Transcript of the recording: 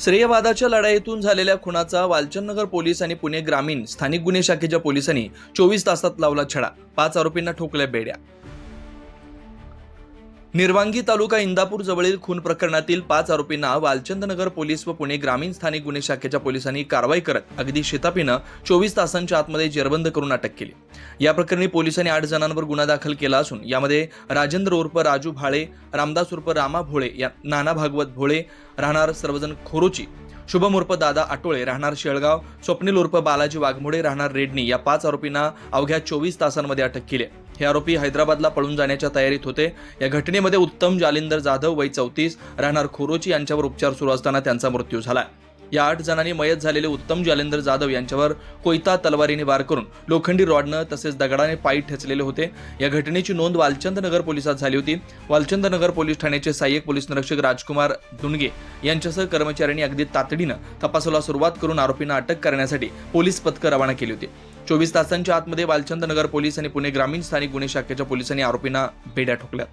श्रेयवादाच्या लढाईतून झालेल्या खुनाचा वालचंदनगर पोलीस आणि पुणे ग्रामीण स्थानिक गुन्हे शाखेच्या पोलिसांनी चोवीस तासात लावला छडा. पाच आरोपींना ठोकल्या बेड्या. निर्वांगी तालुका इंदापूर जवळील खून प्रकरणातील पाच आरोपींना वालचंदनगर पोलीस व पुणे ग्रामीण स्थानिक गुन्हे शाखेच्या पोलिसांनी कारवाई करत अगदी शेतापीनं चोवीस तासांच्या आतमध्ये जेरबंद करून अटक केली. या प्रकरणी पोलिसांनी आठ जणांवर गुन्हा दाखल केला असून यामध्ये राजेंद्र उर्फ राजू भाळे रामदास उर्फ रामा भोळे या नाना भागवत भोळे राहणार सर्वजण खोरोची शुभम उर्फ दादा आटोळे राहणार शेळगाव स्वप्नील उर्फ बालाजी वाघमोडे राहणार रेडणी. या पाच आरोपींना अवघ्या चोवीस तासांमध्ये अटक केली आहे. हे आरोपी हैदराबादला पळून जाण्याच्या तयारीत होते. या घटनेमध्ये उत्तम जालिंदर जाधव वय चौतीस राहणार खोरोची यांच्यावर उपचार सुरू असताना त्यांचा मृत्यू झाला या आठ जणांनी मयत झालेले उत्तम जालेंद्र जाधव यांच्यावर कोयता तलवारीने वार करून लोखंडी रॉडनं तसेच दगडाने पायी ठेचलेले होते. या घटनेची नोंद वालचंद नगर पोलिसात झाली होती. वालचंद नगर पोलीस ठाण्याचे सहाय्यक पोलीस निरीक्षक राजकुमार दुनगे यांच्यासह कर्मचाऱ्यांनी अगदी तातडीनं तपासाला सुरुवात करून आरोपींना अटक करण्यासाठी पोलीस पथकं रवाना केली होती. चोवीस तासांच्या आतमध्ये वालचंद नगर पोलीस आणि पुणे ग्रामीण स्थानिक गुन्हे शाखेच्या पोलिसांनी आरोपींना बेड्या ठोकल्या.